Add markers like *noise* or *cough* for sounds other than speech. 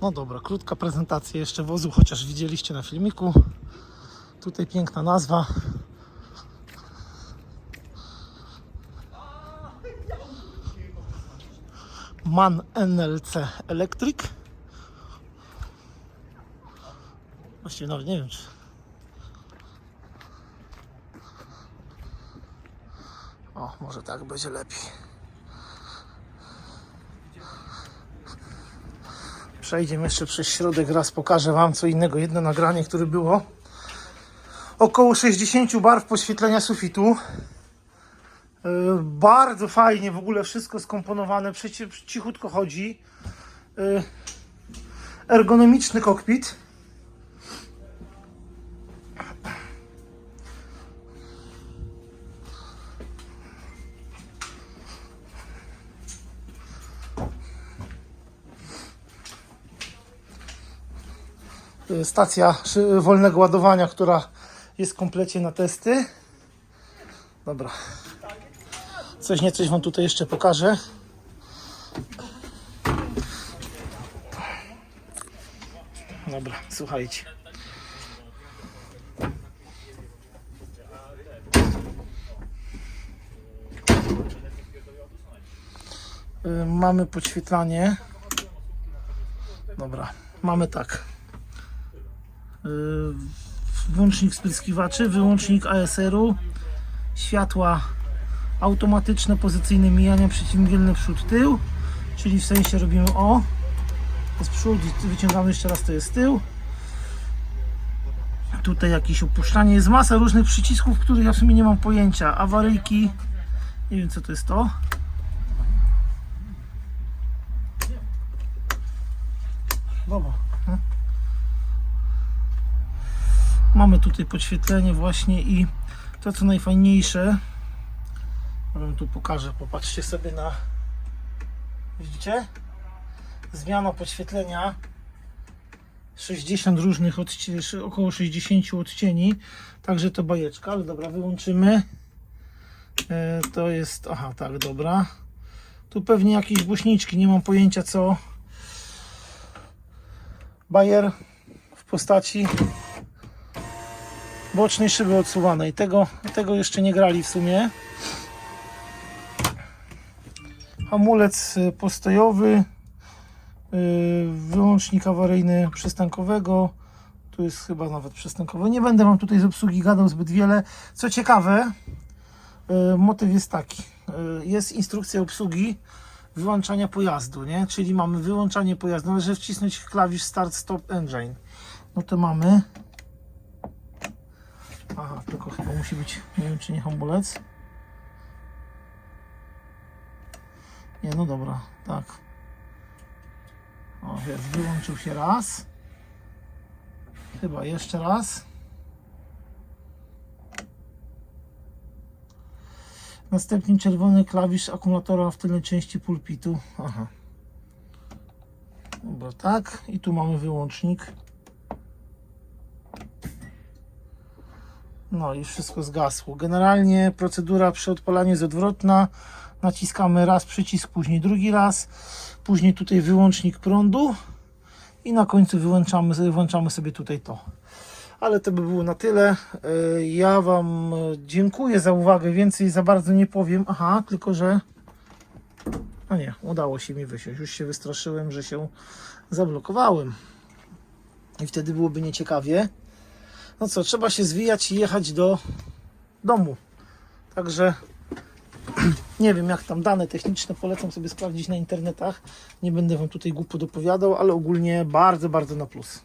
No dobra, krótka prezentacja jeszcze wozu, chociaż widzieliście na filmiku. Tutaj piękna nazwa. MAN NLC Electric. Właściwie nawet nie wiem czy... O, może tak będzie lepiej. Przejdziemy jeszcze przez środek, raz pokażę Wam co innego. Jedno nagranie, które było. Około 60 barw podświetlenia sufitu. Yy, Bardzo fajnie w ogóle wszystko skomponowane, przecie- cichutko chodzi. Yy, Ergonomiczny kokpit. Stacja wolnego ładowania, która jest komplecie na testy. Dobra. Coś nie coś Wam tutaj jeszcze pokażę. Dobra, słuchajcie. Y, Mamy podświetlanie. Dobra, mamy tak. Y, włącznik spryskiwaczy, wyłącznik ASR-u, światła automatyczne, pozycyjne mijania przeciwmgielne przód, tył, czyli w sensie robimy o, to jest przód wyciągamy jeszcze raz, to jest tył. Tutaj jakieś opuszczanie, jest masa różnych przycisków, których ja w sumie nie mam pojęcia, awaryjki, nie wiem co to jest to. Dobra. Mamy tutaj podświetlenie właśnie i to co najfajniejsze, wam tu pokażę, popatrzcie sobie na, widzicie? Zmiana podświetlenia, 60 różnych odcieni, około 60 odcieni, także to bajeczka, ale dobra, wyłączymy. E, to jest, aha, tak, dobra. Tu pewnie jakieś głośniczki, nie mam pojęcia co. Bajer w postaci bocznej szyby odsuwanej. Tego, tego jeszcze nie grali w sumie. Hamulec y, postojowy, y, wyłącznik awaryjny przystankowego. Tu jest chyba nawet przystankowy. Nie będę Wam tutaj z obsługi gadał zbyt wiele. Co ciekawe, y, motyw jest taki. Jest instrukcja obsługi wyłączania pojazdu, nie? Czyli mamy wyłączanie pojazdu. Należy wcisnąć klawisz Start Stop Engine. No to mamy. Aha, tylko chyba musi być, nie wiem czy nie hamulec. Nie, no dobra, tak. O, jest, wyłączył się raz. Chyba jeszcze raz. Następnie czerwony klawisz akumulatora w tylnej części pulpitu. Aha. Dobra, tak. I tu mamy wyłącznik. No i wszystko zgasło. Generalnie procedura przy odpalaniu jest odwrotna. Naciskamy raz przycisk, później drugi raz. Później tutaj wyłącznik prądu. I na końcu wyłączamy, wyłączamy sobie tutaj to. Ale to by było na tyle. E, Ja Wam e, dziękuję za uwagę. Więcej za bardzo nie powiem. Aha, tylko że. A nie, udało się mi wysiąść. Już się wystraszyłem, że się zablokowałem. I wtedy byłoby nieciekawie. No co, trzeba się zwijać i jechać do domu. Także *clears throat* nie wiem, jak tam dane techniczne polecam sobie sprawdzić na internetach. Nie będę Wam tutaj głupot opowiadał, ale ogólnie bardzo, bardzo na plus.